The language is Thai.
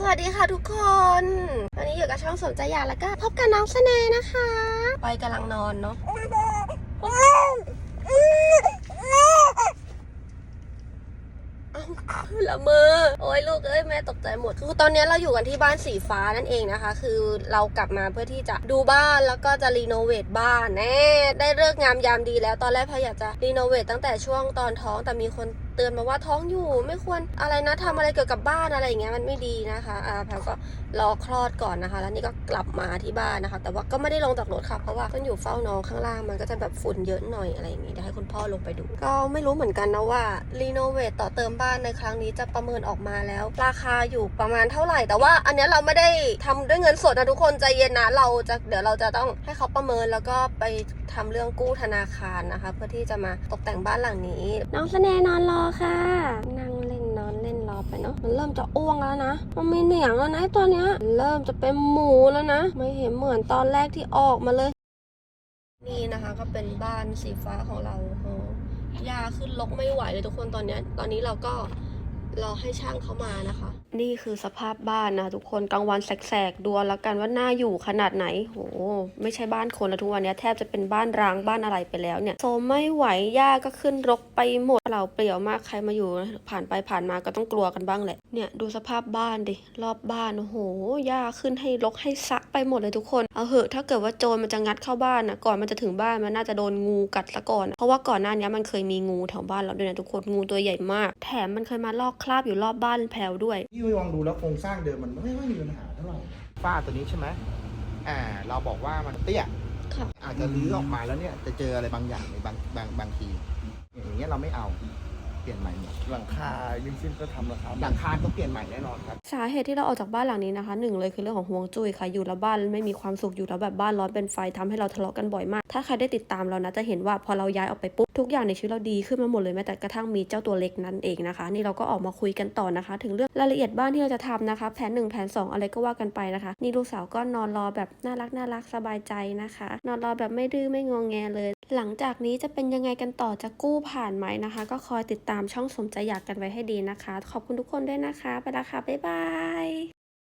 สวัสดีค่ะทุกคน วันนี้อยู่กับช่องสมใจอยากแล้วก็ พบกับน้องสเนห์นะคะ ไปกำลังนอนเนาะเอ้า ละเมอโอ้ยลูกเอ้ยแม่ตกใจหมด คือตอนนี้เราอยู่กันที่บ้านสีฟ้านั่นเองนะคะ คือเรากลับมาเพื่อที่จะดูบ้านแล้วก็จะรีโนเวทบ้านแน่ได้เลิกงามยามดีแล้วตอนแรกพายอยากจะรีโนเวทตั้งแต่ช่วงตอนท้องแต่มีคนเตือนมาว่าท้องอยู่ไม่ควรอะไรนะทำอะไรเกี่ยวกับบ้านอะไรอย่างเงี้ยมันไม่ดีนะคะอ่าแพลก็รอคลอดก่อนนะคะ แล้วนี่ก็กลับมาที่บ้านนะคะ แต่ว่าก็ไม่ได้ลงจากรถค่ะเพราะว่าต้องอยู่เฝ้าน้องข้างล่างมันก็จะแบบฝุ่นเยอะหน่อยอะไรอย่างงี้เดี๋ยวให้คุณพ่อลงไปดู ก็ไม่รู้เหมือนกันนะว่ารีโนเวทต่อเติมบ้านในครั้งนี้จะประเมินออกมาแล้ว ราคาอยู่ประมาณเท่าไหร่ แต่ว่าอันเนี้ยเราไม่ได้ทำด้วยเงินสดนะทุกคนใจเย็นนะเราจะเดี๋ยวเราจะต้องให้เขาประเมินแล้วก็ไปทำเรื่องกู้ธนาคารนะคะ เพื่อที่จะมาตกแต่งบ้านหลังนี้ น้องเสน่ห์นอนรอค่ะ นั่งเล่นนอนเล่นรอไปเนาะมันเริ่มจะอ้วงแล้วนะมันมีเหนียงแล้วนะไอ้ตัวเนี้ยเริ่มจะเป็นหมูแล้วนะ ไม่เห็นเหมือนตอนแรกที่ออกมาเลย นี่นะคะก็เป็นบ้านสีฟ้าของเราโอ้ยาขึ้นลกไม่ไหวเลยทุกคนตอนเนี้ยตอนนี้เราก็ รอให้ช่างเขามานะคะ นี่คือสภาพบ้านนะ ทุกคนกลางวันแสกๆดูแล้วกันว่าน่าอยู่ขนาดไหนโหไม่ใช่บ้านคนแล้วทุกวันเนี้ยแทบจะเป็นบ้านร้างบ้านอะไรไปแล้วเนี่ยโซไม่ไหวหญ้าก็ขึ้นรกไปหมดเราเปลี่ยวมากใครมาอยู่ ผ่านไปผ่านมาก็ต้องกลัวกันบ้างแหละเนี่ยดูสภาพบ้านดิรอบบ้านโอ้โหหญ้าขึ้นให้รกให้ซะไปหมดเลยทุกคนเอาเหอะถ้าเกิดว่าโจรมันจะงัดเข้าบ้านนะก่อนมันจะถึงบ้านมันน่าจะโดนงูกัดซะก่อน เพราะว่าก่อนหน้านี้มันเคยมีงูแถวบ้านเราด้วยนะทุกคนงูตัวใหญ่มาก แถมมันเคยมาลอกคราบอยู่รอบบ้านแพลวด้วยพี่ลองดูแล้วโครงสร้างเดิมมันไม่ค่อยมีปัญหาเท่าไหร่ฝ้าตัวนี้ใช่ไหมอ่า เราบอกว่ามันเตี้ยค่ะ อาจจะรื้อออกมาแล้วเนี่ยจะเจออะไรบางอย่างในบางบางบางที อย่างเงี้ยเราไม่เอาเป ลี่ยนใหม่หมดหลังคายิ่งสิ้นก็ทำราคาหลังคาต้องเปลี่ยนใหม่แน่นอนครับสาเหตุที่เราออกจากบ้านหลังนี้นะคะหนึ่งเลยคือเรื่องของห่วงจุ้ยค่ะอยู่แล้วบ้านไม่มีความสุขอยู่แล้วแบบบ้านร้อนเป็นไฟทำให้เราทะเลาะกันบ่อยมาก ถ้าใครได้ติดตามเรานะจะเห็นว่าพอเราย้ายออกไปปุ๊บทุกอย่างในชีวิตเราดีขึ้นมาหมดเลยแม้แต่กระทั่งมีเจ้าตัวเล็กนั่นเองนะคะ นี่เราก็ออกมาคุยกันต่อนะคะ ถึงเรื่องรายละเอียดบ้านที่เราจะทำนะคะ แผนหนึ่งแผนสองอะไรก็ว่ากันไปนะคะ นี่ลูกสาวก็นอนรอแบบน่ารักน่ารักสบายใจนะคะ นอนรอแบบไม่ดื้อไม่งองแงเลย หลังจากนี้จะเป็นยังไงกันต่อจะกู้ผ่านไหมนะคะ ก็คอยติดตามช่องสมใจอยากกันไว้ให้ดีนะคะ ขอบคุณทุกคนด้วยนะคะ ไปและค่ะ บ๊ายบาย